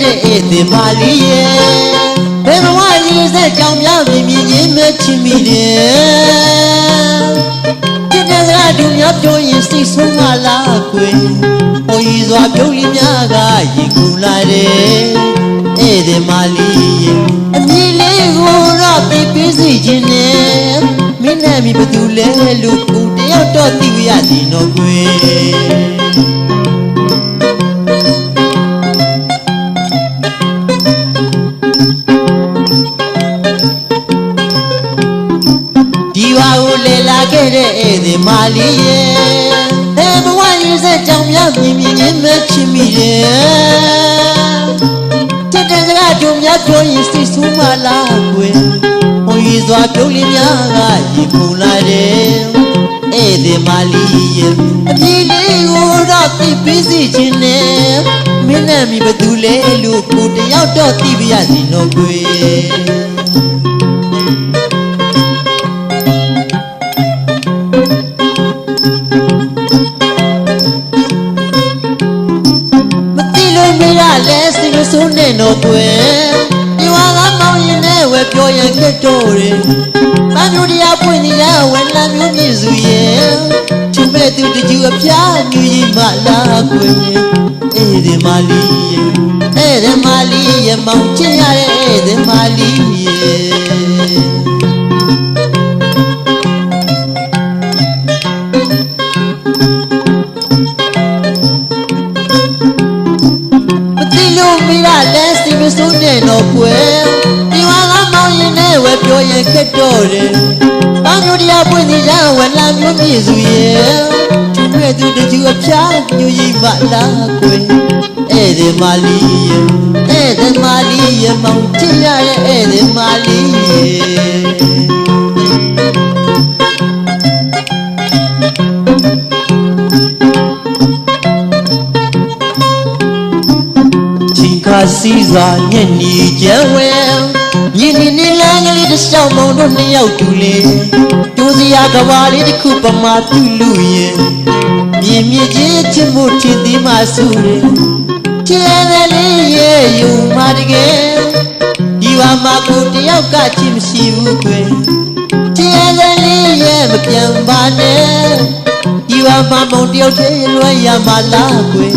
တဲ့ဧည့်သည်ပါလီရဲ့ဘယ်ဘဝကြီးဆက်ကြောင်ပြမြင်မြင်ချင်းမဲ့ချင်မိတယ်တကယ်စကားသူများပြောရင်စိတ်ဆုံးမလားကွယ်ဟိုကြီးစွာပြုံးလီများကရင်ကူလာတယ်ဧည့်သည်ပါလီရဲ့အမီလေးကိုတော့ပြပြစီခြင်းနဲ့မင်းနဲ့မိဘသူလဲလို့ကိုတယောက်တော့သိရသည်နော်ကွယ် ဒီဝါကိုလေလာခဲ့တဲ့ဧည့်သည်မာလီရဲ့အဲဘဝရည်စက်ကြောင်မြောက်မြင်မြင်ချင်းမဲ့ချင်မိတယ်တက်တဲ့စကားတို့များပြောရင်စိတ်ဆူးမလားကွယ်ဟိုရီစွာပြုံးလေးများကရေကုန်လာတယ်ဧည့်သည်မာလီရဲ့အပြေးလေးကိုတော့သိပေးစီခြင်းနဲ့မင်းနဲ့မိဘသူလဲလို့ကိုတယောက်တော့သိပြရစီနော်ကွယ် တော့ကွယ်ဒီဝါကမောင်းရင်နဲ့ဝယ်ပြောရင်ခက်တော့တယ်။ဘာမျိုးတရားပွင့်နေရဝယ်လာမျိုးမြည်စုရဲ့ချစ်မဲ့သူတကျူအဖျားမြူကြီးမလားကွယ်အေးဒီမာလီရဲ့အေးဒီမာလီရဲ့မောင်ချင်ရတဲ့အေးဒီမာလီရဲ့ ပြောရင်ခက်တော့တယ်။ဘာမျိုးတရားပွင့်နေကြဝယ်လာမျိုးမြည်စုရဲ့ချွေသူတကျူအဖျားညူကြီးမလားကွယ်ဧည့်သည်မာလီရဲ့ဧည့်သည်မာလီရဲ့မောင်ချင်ရတဲ့ဧည့်သည်မာလီရဲ့ချင်းခါစီစာညက်နီကျဲဝဲညင်နီနီလန်းကလေး တစ်လျှောက်မုံတို့နှစ်ယောက်တူလေကျိုးစရာကဘာလေးတစ်ခုပမာပြုလူရဲ့မြင်မြင်ချင်းချစ်မှုချစ်သည်မှဆူတယ်ချစ်ရတဲ့လေးရဲ့ယူမတကယ်ဒီဝါမှာကိုတယောက်ကချစ်မရှိဘူးကွယ်ချစ်ရတဲ့လေးရဲ့မပြန်ပါနဲ့ဒီဝါမှာမုံတယောက်တည်းလွယ်ရမှာလားကွယ်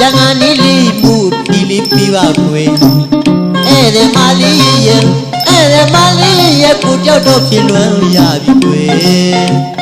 တန်ငါနီးလေးမှုဒီလေးပြပါခွေအဲ့ဒီမလေးရဲ့အဲ့ဒီမလေးရဲ့ ကိုကြောက်တော့ဖြစ်လွယ်ရပြီခွေ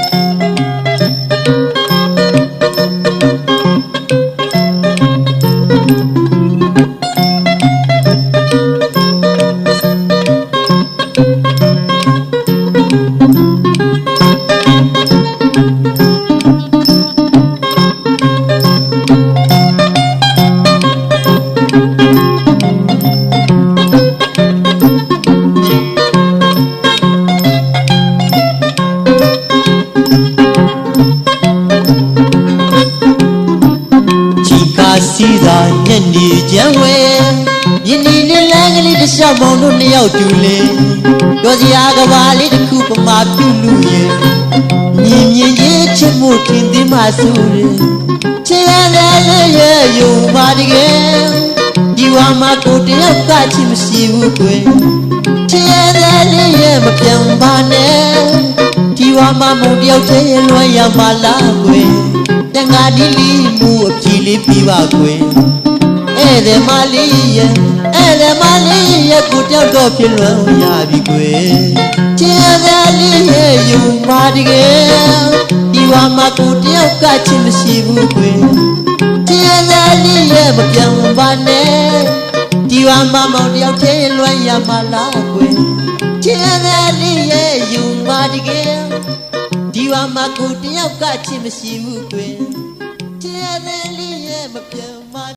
စီသာညက်နေကြံဝဲယင်းဒီလေးလန်းကလေးတစ်လျှောက်မောင်တို့နှစ်ယောက်တူလေပြောစရာကဘာလေးတစ်ခုပမာပြုလူရဲ့မြင်မြင်ချင်းချစ်မှုထင်သည်မှဆူတယ်ချစ်ရတဲ့လေးရဲ့ယုံပါတကယ်ဒီဝါမှာကိုတယောက်ကချစ်မရှိဘူးကွယ်ချစ်ရတဲ့လေးရဲ့မပြောင်းပါနဲ့ဒီဝါမှာမုံတယောက်တည်းလွှဲရမှာလားကွယ်တန်ငါဒီလီမှုအဖြီ လေးပြပါခွေဧည့်သည်မလေးရဲ့ဧည့်သည်မလေးရဲ့ကိုတောက်တော့ဖြစ်လွန်ရပြီခွေချစ်သည်လေးရဲ့ယူမတကယ်ဒီဝါမှာကိုတယောက်ကချစ်မရှိဘူးခွေချစ်သည်လေးရဲ့မပြောင်းပါနဲ့ဒီဝါမှာမောင်တယောက်သေးလွန်ရမှာလားခွေချစ်သည်လေးရဲ့ယူမတကယ်ဒီဝါမှာကိုတယောက်ကချစ်မရှိဘူးကွယ်ချစ်ရတဲ့လေးရဲ့ မပြော